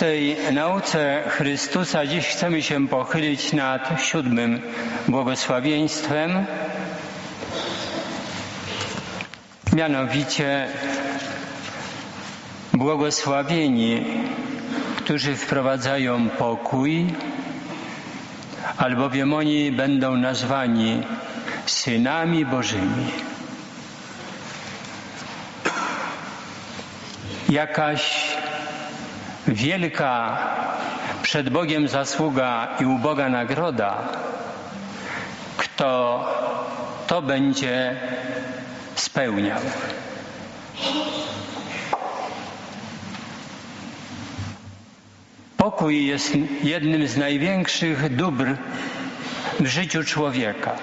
tej nauce Chrystusa dziś chcemy się pochylić nad siódmym błogosławieństwem, mianowicie błogosławieni, którzy wprowadzają pokój, albowiem oni będą nazwani synami Bożymi. Jakaś wielka przed Bogiem zasługa i uboga nagroda, kto to będzie spełniał. Pokój jest jednym z największych dóbr w życiu człowieka.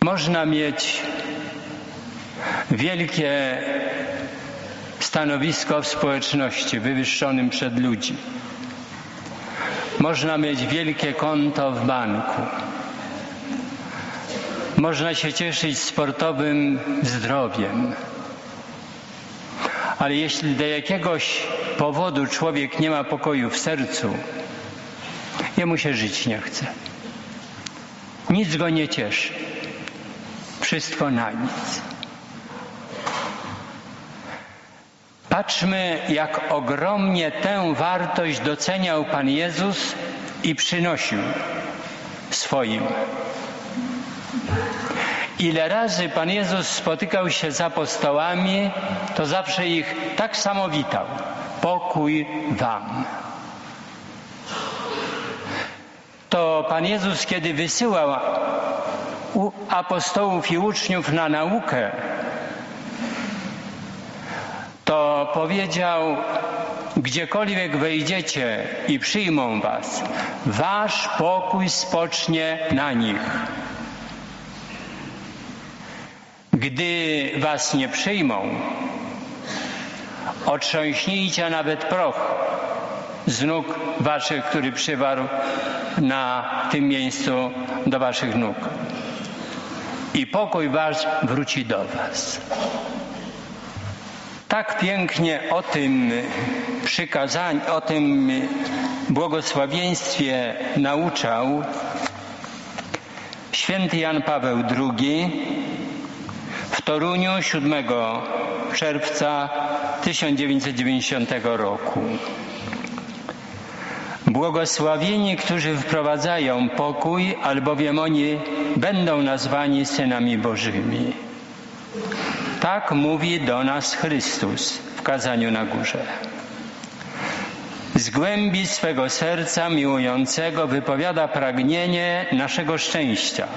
Można mieć wielkie stanowisko w społeczności, wywyższonym przed ludzi. Można mieć wielkie konto w banku. Można się cieszyć sportowym zdrowiem. Ale jeśli do jakiegoś powodu człowiek nie ma pokoju w sercu, jemu się żyć nie chce. Nic go nie cieszy. Wszystko na nic. Patrzmy, jak ogromnie tę wartość doceniał Pan Jezus i przynosił swoim. Ile razy Pan Jezus spotykał się z apostołami, to zawsze ich tak samo witał. Pokój Wam. To Pan Jezus, kiedy wysyłał apostołów i uczniów na naukę, to powiedział, gdziekolwiek wejdziecie i przyjmą was, wasz pokój spocznie na nich. Gdy was nie przyjmą, otrząśnijcie nawet proch z nóg waszych, który przywarł na tym miejscu do waszych nóg. I pokój wasz wróci do was. Tak pięknie o tym przykazaniu, o tym błogosławieństwie nauczał święty Jan Paweł II w Toruniu 7 czerwca 1990 roku. Błogosławieni, którzy wprowadzają pokój, albowiem oni będą nazwani synami Bożymi. Tak mówi do nas Chrystus w kazaniu na górze. Z głębi swego serca miłującego wypowiada pragnienie naszego szczęścia.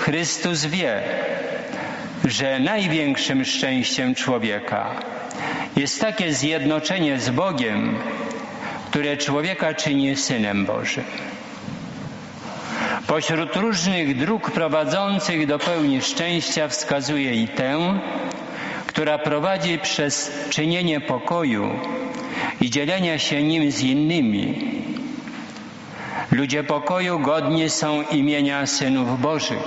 Chrystus wie, że największym szczęściem człowieka jest takie zjednoczenie z Bogiem, które człowieka czyni synem Bożym. Pośród różnych dróg prowadzących do pełni szczęścia wskazuje i tę, która prowadzi przez czynienie pokoju i dzielenia się nim z innymi. Ludzie pokoju godni są imienia synów Bożych.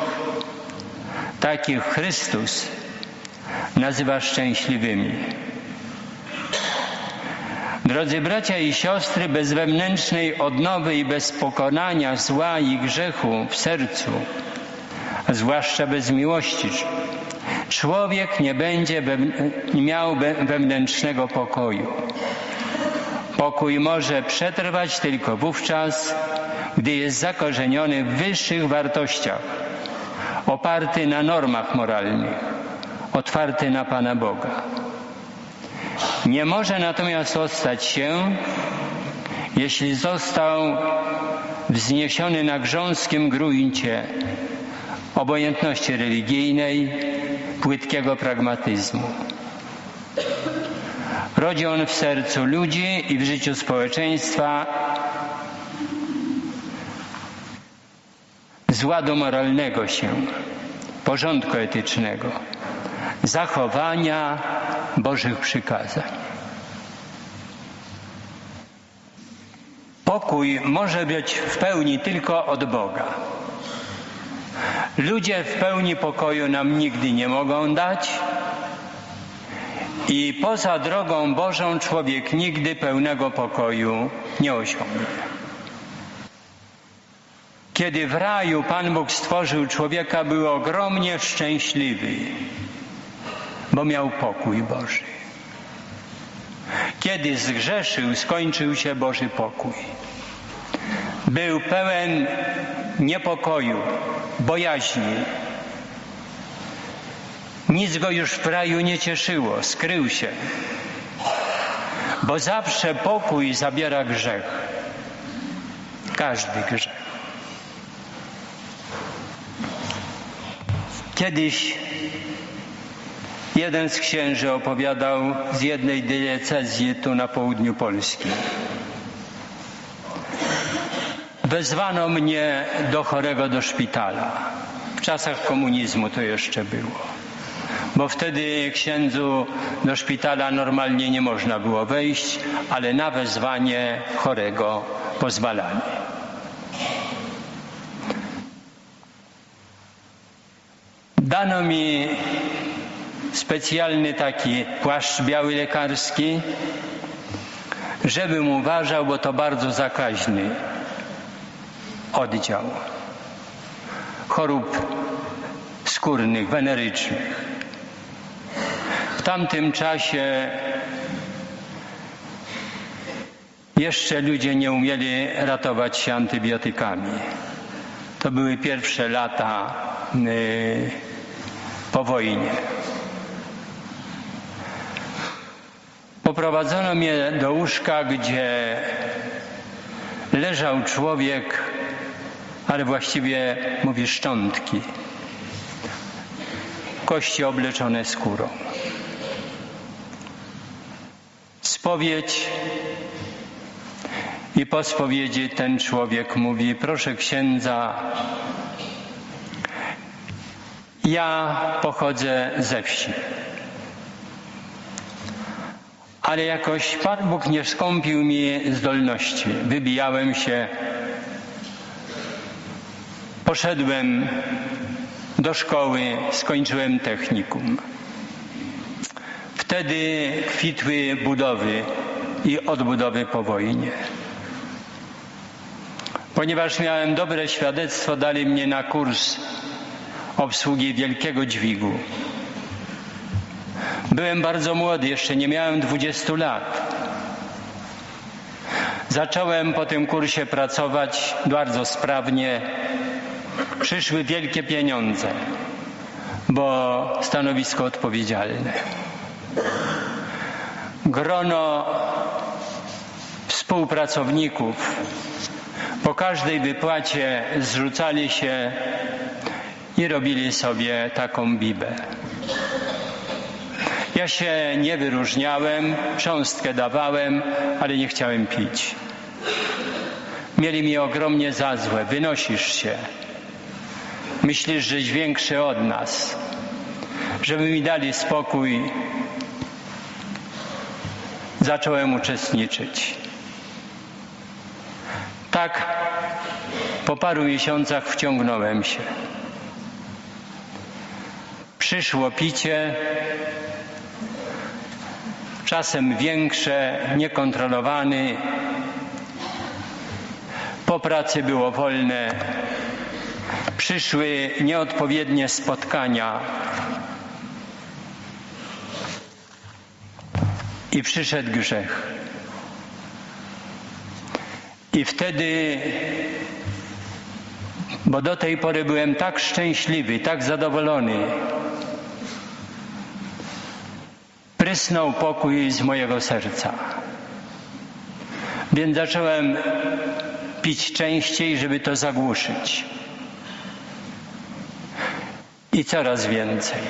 Takich Chrystus nazywa szczęśliwymi. Drodzy bracia i siostry, bez wewnętrznej odnowy i bez pokonania zła i grzechu w sercu, a zwłaszcza bez miłości, człowiek nie będzie miał wewnętrznego pokoju. Pokój może przetrwać tylko wówczas, gdy jest zakorzeniony w wyższych wartościach, oparty na normach moralnych, otwarty na Pana Boga. Nie może natomiast ostać się, jeśli został wzniesiony na grząskim gruncie obojętności religijnej, płytkiego pragmatyzmu. Rodzi on w sercu ludzi i w życiu społeczeństwa z ładu moralnego się, porządku etycznego, zachowania Bożych przykazań. Pokój może być w pełni tylko od Boga. Ludzie w pełni pokoju nam nigdy nie mogą dać, I poza drogą Bożą człowiek nigdy pełnego pokoju nie osiągnie. Kiedy w raju Pan Bóg stworzył człowieka, był ogromnie szczęśliwy, bo miał pokój Boży. Kiedy zgrzeszył, skończył się Boży pokój. Był pełen niepokoju, bojaźni. Nic go już w raju nie cieszyło, skrył się, bo zawsze pokój zabiera grzech. Każdy grzech. Kiedyś jeden z księży opowiadał z jednej diecezji tu na południu Polski. Wezwano mnie do chorego do szpitala. W czasach komunizmu to jeszcze było. Bo wtedy księdzu do szpitala normalnie nie można było wejść, ale na wezwanie chorego pozwalali. Dano mi specjalny taki płaszcz biały lekarski, żebym uważał, bo to bardzo zakaźny oddział chorób skórnych, wenerycznych. W tamtym czasie jeszcze ludzie nie umieli ratować się antybiotykami. To były pierwsze lata y, po wojnie. Poprowadzono mnie do łóżka, gdzie leżał człowiek, ale właściwie mówię szczątki, kości obleczone skórą. Spowiedź i po spowiedzi ten człowiek mówi: Proszę księdza, ja pochodzę ze wsi. Ale jakoś Pan Bóg nie skąpił mi zdolności. Wybijałem się, poszedłem do szkoły, skończyłem technikum. Wtedy kwitły budowy i odbudowy po wojnie. Ponieważ miałem dobre świadectwo, dali mnie na kurs obsługi wielkiego dźwigu. Byłem bardzo młody, jeszcze nie miałem 20 lat. Zacząłem po tym kursie pracować bardzo sprawnie. Przyszły wielkie pieniądze, bo stanowisko odpowiedzialne. Grono współpracowników po każdej wypłacie zrzucali się i robili sobie taką bibę. Ja się nie wyróżniałem, cząstkę dawałem, ale nie chciałem pić. Mieli mi ogromnie za złe. Wynosisz się. Myślisz, żeś większy od nas. Żeby mi dali spokój, zacząłem uczestniczyć. Tak po paru miesiącach wciągnąłem się. Przyszło picie, czasem większe, niekontrolowany. Po pracy było wolne. Przyszły nieodpowiednie spotkania. I przyszedł grzech. I wtedy, bo do tej pory byłem tak szczęśliwy, tak zadowolony, prysnął pokój z mojego serca. Więc zacząłem pić częściej, żeby to zagłuszyć. I coraz więcej.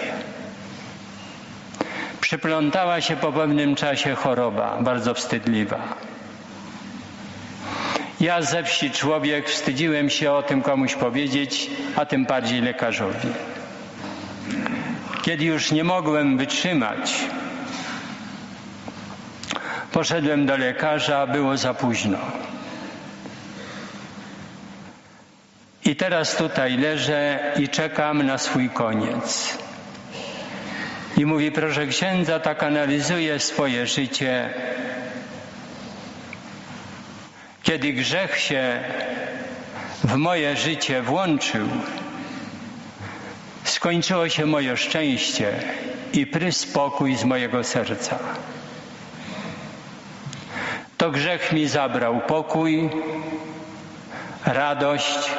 Przyplątała się po pewnym czasie choroba, bardzo wstydliwa. Ja ze wsi człowiek wstydziłem się o tym komuś powiedzieć, a tym bardziej lekarzowi. Kiedy już nie mogłem wytrzymać, poszedłem do lekarza, było za późno. I teraz tutaj leżę i czekam na swój koniec. I mówi, proszę księdza, tak analizuję swoje życie. Kiedy grzech się w moje życie włączył, skończyło się moje szczęście i spokój z mojego serca. To grzech mi zabrał pokój, radość,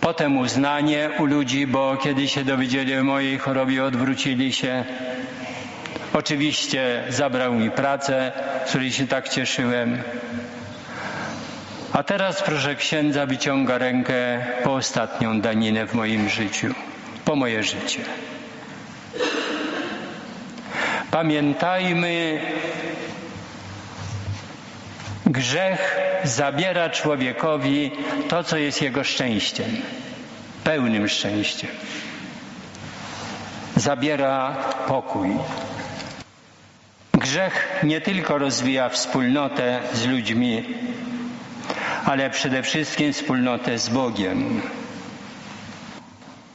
potem uznanie u ludzi, bo kiedy się dowiedzieli o mojej chorobie, odwrócili się. Oczywiście zabrał mi pracę, z której się tak cieszyłem. A teraz proszę księdza wyciąga rękę po ostatnią daninę w moim życiu, po moje życie. Pamiętajmy, grzech zabiera człowiekowi to, co jest jego szczęściem, pełnym szczęściem. Zabiera pokój. Grzech nie tylko rozwija wspólnotę z ludźmi, ale przede wszystkim wspólnotę z Bogiem.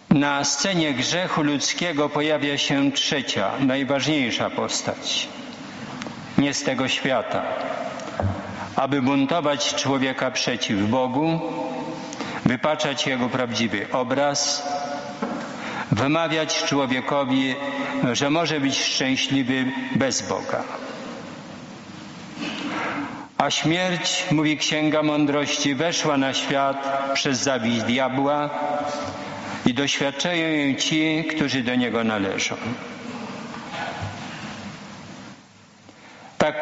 Na scenie grzechu ludzkiego pojawia się trzecia, najważniejsza postać. Nie z tego świata. Aby buntować człowieka przeciw Bogu, wypaczać jego prawdziwy obraz, wymawiać człowiekowi, że może być szczęśliwy bez Boga. A śmierć, mówi Księga Mądrości, weszła na świat przez zawiść diabła i doświadczają jej ci, którzy do niego należą.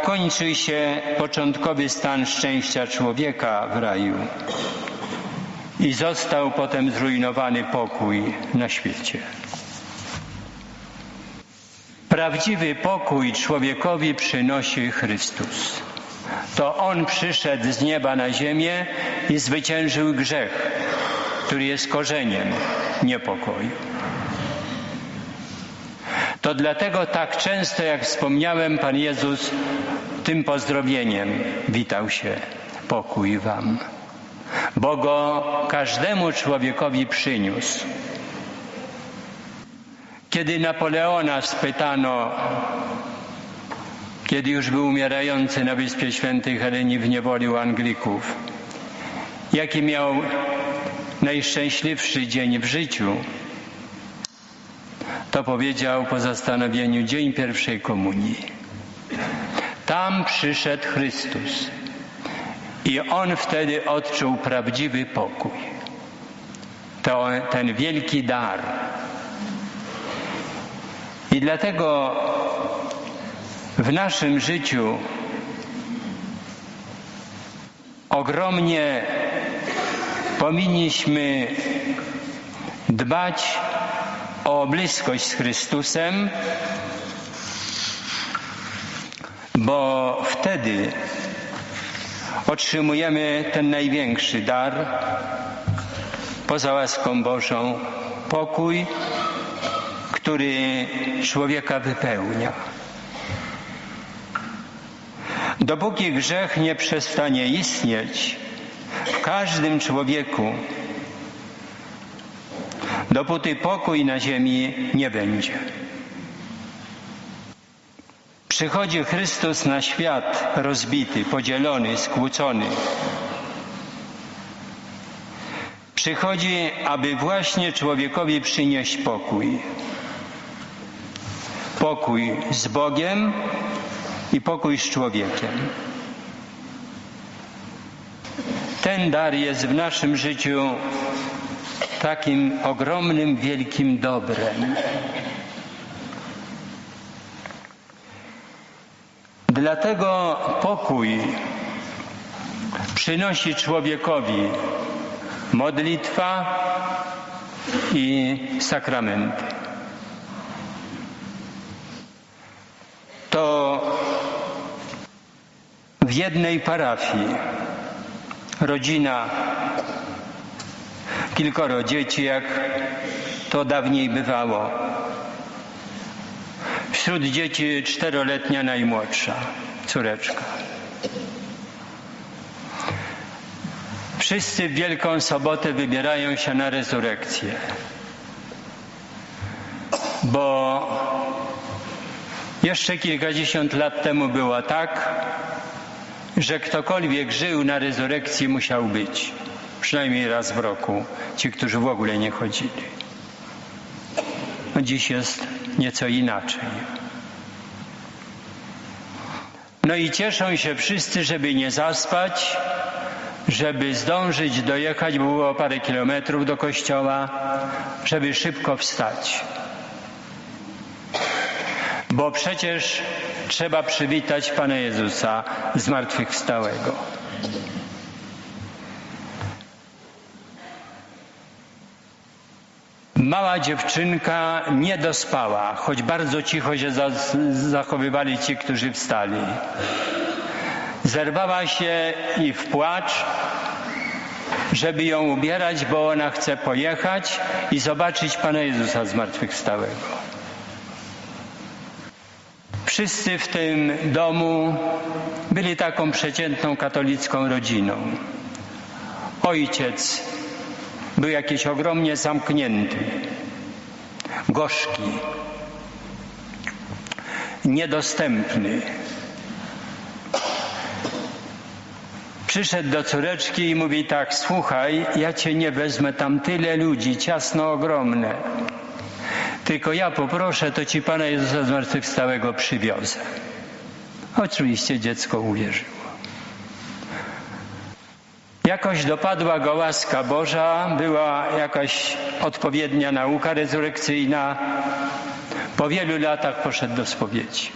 Kończy się początkowy stan szczęścia człowieka w raju i został potem zrujnowany pokój na świecie. Prawdziwy pokój człowiekowi przynosi Chrystus. To On przyszedł z nieba na ziemię i zwyciężył grzech, który jest korzeniem niepokoju. To dlatego tak często, jak wspomniałem, Pan Jezus tym pozdrowieniem witał się. Pokój Wam. Bo go każdemu człowiekowi przyniósł. Kiedy Napoleona spytano, kiedy już był umierający na Wyspie Świętej Heleni w niewoli u Anglików, jaki miał najszczęśliwszy dzień w życiu, to powiedział po zastanowieniu dzień pierwszej komunii. Tam przyszedł Chrystus i on wtedy odczuł prawdziwy pokój. To ten wielki dar. I dlatego w naszym życiu ogromnie powinniśmy dbać o bliskość z Chrystusem, bo wtedy otrzymujemy ten największy dar poza łaską Bożą pokój, który człowieka wypełnia. Dopóki grzech nie przestanie istnieć w każdym człowieku, dopóty pokój na ziemi nie będzie. Przychodzi Chrystus na świat rozbity, podzielony, skłócony. Przychodzi, aby właśnie człowiekowi przynieść pokój. Pokój z Bogiem i pokój z człowiekiem. Ten dar jest w naszym życiu takim ogromnym, wielkim dobrem. Dlatego pokój przynosi człowiekowi modlitwa i sakramenty. To w jednej parafii rodzina, kilkoro dzieci, jak to dawniej bywało. Wśród dzieci czteroletnia najmłodsza córeczka. Wszyscy w Wielką Sobotę wybierają się na rezurekcję. bo jeszcze kilkadziesiąt lat temu było tak, że ktokolwiek żył na rezurekcji musiał być. Przynajmniej raz w roku. Ci, którzy w ogóle nie chodzili. No dziś jest nieco inaczej. No i cieszą się wszyscy, żeby nie zaspać, żeby zdążyć dojechać, bo było parę kilometrów do kościoła, żeby szybko wstać. Bo przecież trzeba przywitać Pana Jezusa zmartwychwstałego. Mała dziewczynka nie dospała, choć bardzo cicho się za- zachowywali ci, którzy wstali. Zerwała się i w płacz, żeby ją ubierać, bo ona chce pojechać i zobaczyć Pana Jezusa zmartwychwstałego. Wszyscy w tym domu byli taką przeciętną katolicką rodziną. Ojciec był jakiś ogromnie zamknięty, gorzki, niedostępny. Przyszedł do córeczki i mówi tak, słuchaj, ja cię nie wezmę, tam tyle ludzi, ciasno ogromne. Tylko ja poproszę, to ci Pana Jezusa zmartwychwstałego przywiozę. Oczywiście dziecko uwierzyło. Jakoś dopadła go łaska Boża, była jakaś odpowiednia nauka rezurekcyjna. Po wielu latach poszedł do spowiedzi.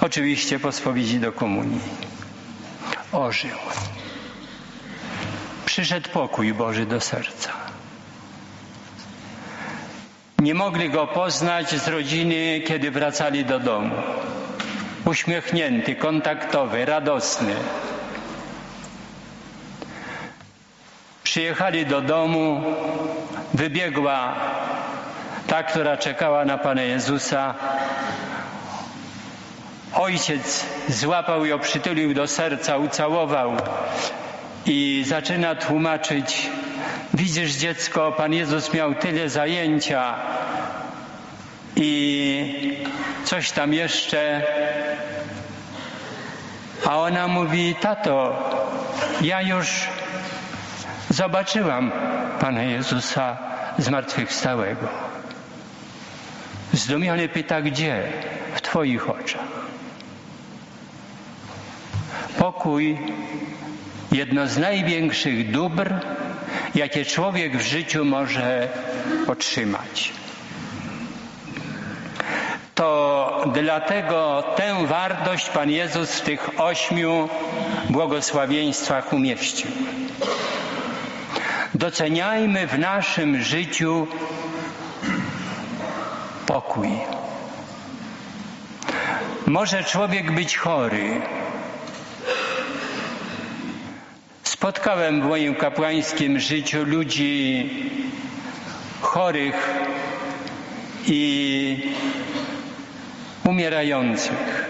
Oczywiście po spowiedzi do komunii. Ożył. Przyszedł pokój Boży do serca. Nie mogli go poznać z rodziny, kiedy wracali do domu. Uśmiechnięty, kontaktowy, radosny. Przyjechali do domu, wybiegła ta, która czekała na Pana Jezusa. Ojciec złapał ją, przytulił do serca, ucałował i zaczyna tłumaczyć. Widzisz, dziecko, Pan Jezus miał tyle zajęcia i coś tam jeszcze. A ona mówi, tato, ja już zobaczyłam Pana Jezusa zmartwychwstałego. Zdumiony pyta, gdzie? W Twoich oczach. Pokój, jedno z największych dóbr, jakie człowiek w życiu może otrzymać. To dlatego tę wartość Pan Jezus w tych ośmiu błogosławieństwach umieścił. Doceniajmy w naszym życiu pokój. Może człowiek być chory. Spotkałem w moim kapłańskim życiu ludzi chorych i umierających.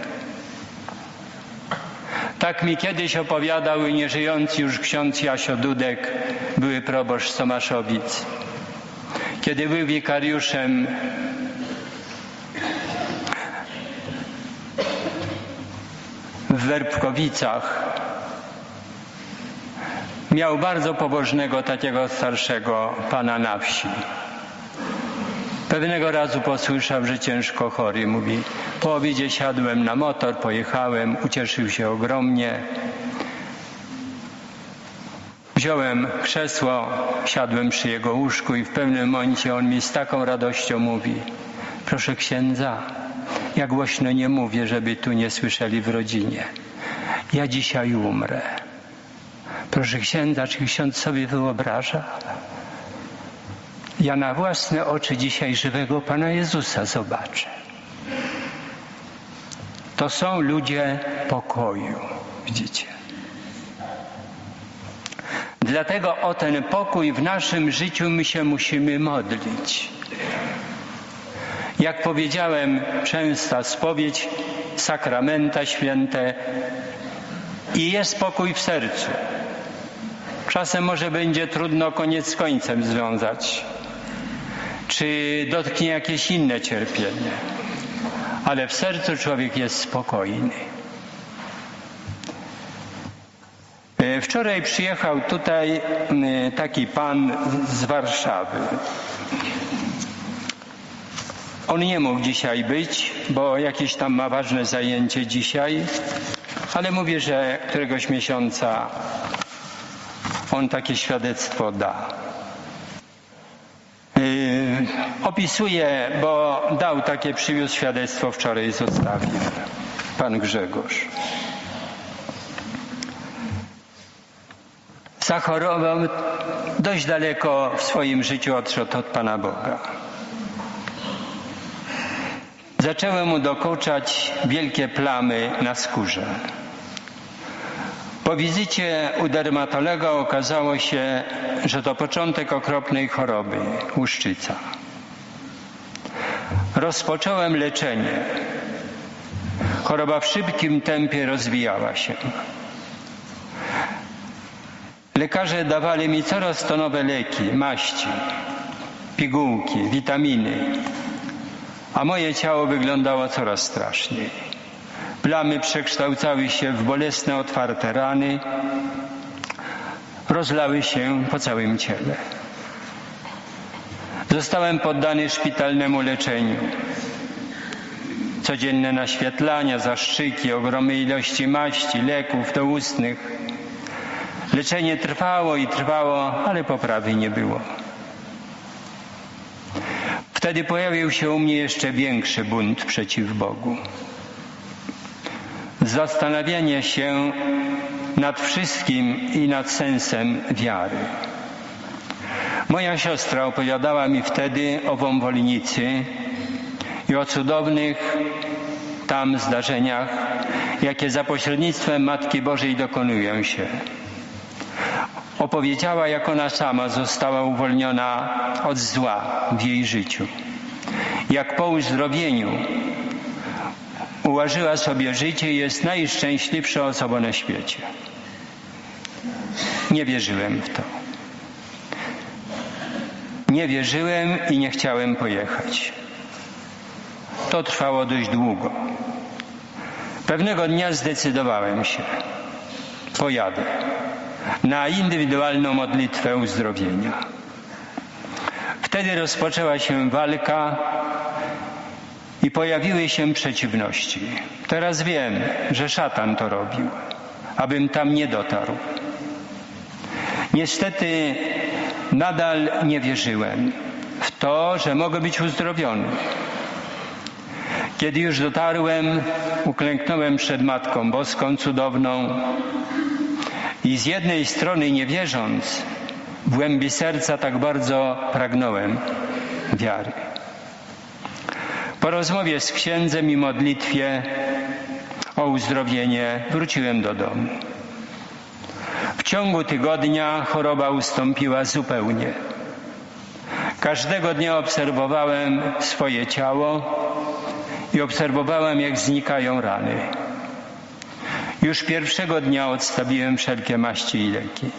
Tak mi kiedyś opowiadał nieżyjący już ksiądz Jasio Dudek, były proboszcz z Tomaszowic. Kiedy był wikariuszem w Werbkowicach, miał bardzo pobożnego takiego starszego pana na wsi. Pewnego razu posłyszał, że ciężko chory. Mówi, po obiedzie siadłem na motor, pojechałem, ucieszył się ogromnie. Wziąłem krzesło, siadłem przy jego łóżku i w pewnym momencie on mi z taką radością mówi, proszę księdza, ja głośno nie mówię, żeby tu nie słyszeli w rodzinie. Ja dzisiaj umrę. Proszę księdza, czy ksiądz sobie wyobraża? Ja na własne oczy dzisiaj żywego Pana Jezusa zobaczę. To są ludzie pokoju, widzicie. Dlatego o ten pokój w naszym życiu my się musimy modlić. Jak powiedziałem, częsta spowiedź, sakramenta święte i jest pokój w sercu. Czasem może będzie trudno koniec z końcem związać. Czy dotknie jakieś inne cierpienie, ale w sercu człowiek jest spokojny. E, Wczoraj przyjechał tutaj m, taki pan z Warszawy. On nie mógł dzisiaj być, bo jakieś tam ma ważne zajęcie dzisiaj, ale mówi, że któregoś miesiąca on takie świadectwo da. Opisuję, bo dał takie, przywiózł świadectwo wczoraj zostawił pan Grzegorz. Zachorował dość daleko w swoim życiu odszedł od Pana Boga. Zaczęły mu dokuczać wielkie plamy na skórze. Po wizycie u dermatologa okazało się, że to początek okropnej choroby łuszczyca. Rozpocząłem leczenie. Choroba w szybkim tempie rozwijała się. Lekarze dawali mi coraz to nowe leki, maści, pigułki, witaminy, a moje ciało wyglądało coraz straszniej. Plamy przekształcały się w bolesne, otwarte rany, rozlały się po całym ciele. Zostałem poddany szpitalnemu leczeniu. Codzienne naświetlania, zastrzyki, ogromne ilości maści, leków doustnych. Leczenie trwało i trwało, ale poprawy nie było. Wtedy pojawił się u mnie jeszcze większy bunt przeciw Bogu. Zastanawianie się nad wszystkim i nad sensem wiary. Moja siostra opowiadała mi wtedy o wąwolnicy i o cudownych tam zdarzeniach, jakie za pośrednictwem Matki Bożej dokonują się. Opowiedziała, jak ona sama została uwolniona od zła w jej życiu. Jak po uzdrowieniu ułożyła sobie życie i jest najszczęśliwszą osobą na świecie. Nie wierzyłem w to. Nie wierzyłem i nie chciałem pojechać. To trwało dość długo. Pewnego dnia zdecydowałem się. Pojadę na indywidualną modlitwę uzdrowienia. Wtedy rozpoczęła się walka i pojawiły się przeciwności. Teraz wiem, że szatan to robił, abym tam nie dotarł. Niestety nadal nie wierzyłem w to, że mogę być uzdrowiony. Kiedy już dotarłem, uklęknąłem przed Matką Boską cudowną i z jednej strony nie wierząc, w głębi serca tak bardzo pragnąłem wiary. Po rozmowie z księdzem i modlitwie o uzdrowienie wróciłem do domu. Ciągu tygodnia choroba ustąpiła zupełnie. Każdego dnia obserwowałem swoje ciało i obserwowałem, jak znikają rany. Już pierwszego dnia odstawiłem wszelkie maści i leki.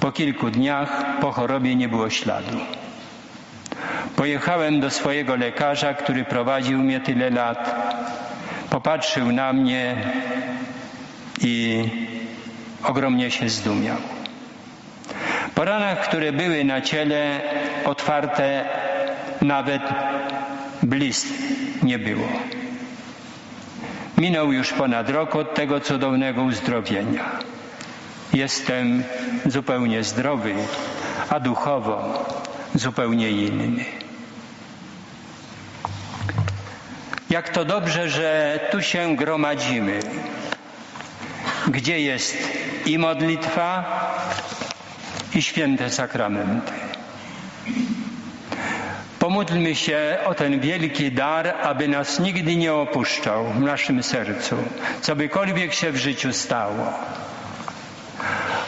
Po kilku dniach po chorobie nie było śladu. Pojechałem do swojego lekarza, który prowadził mnie tyle lat. Popatrzył na mnie i ogromnie się zdumiał. Po ranach, które były na ciele otwarte, nawet blist nie było. Minął już ponad rok od tego cudownego uzdrowienia. Jestem zupełnie zdrowy, a duchowo zupełnie inny. Jak to dobrze, że tu się gromadzimy, gdzie jest i modlitwa, i święte sakramenty. Pomódlmy się o ten wielki dar, aby nas nigdy nie opuszczał w naszym sercu, cokolwiek się w życiu stało.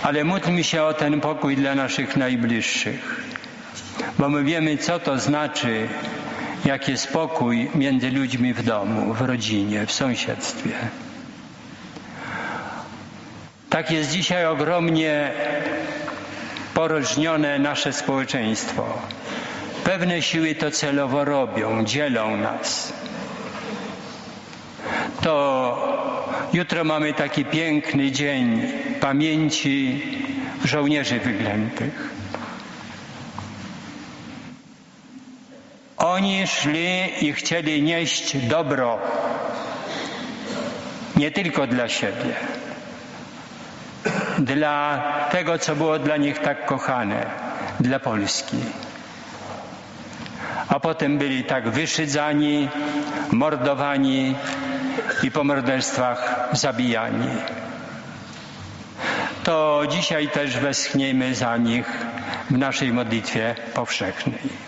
Ale módlmy się o ten pokój dla naszych najbliższych, bo my wiemy, co to znaczy, jak jest spokój między ludźmi w domu, w rodzinie, w sąsiedztwie. Tak jest dzisiaj ogromnie porożnione nasze społeczeństwo. Pewne siły to celowo robią, dzielą nas. To jutro mamy taki piękny dzień pamięci żołnierzy wyklętych. Oni szli i chcieli nieść dobro nie tylko dla siebie, dla tego, co było dla nich tak kochane, dla Polski. A potem byli tak wyszydzani, mordowani i po morderstwach zabijani. To dzisiaj też westchniemy za nich w naszej modlitwie powszechnej.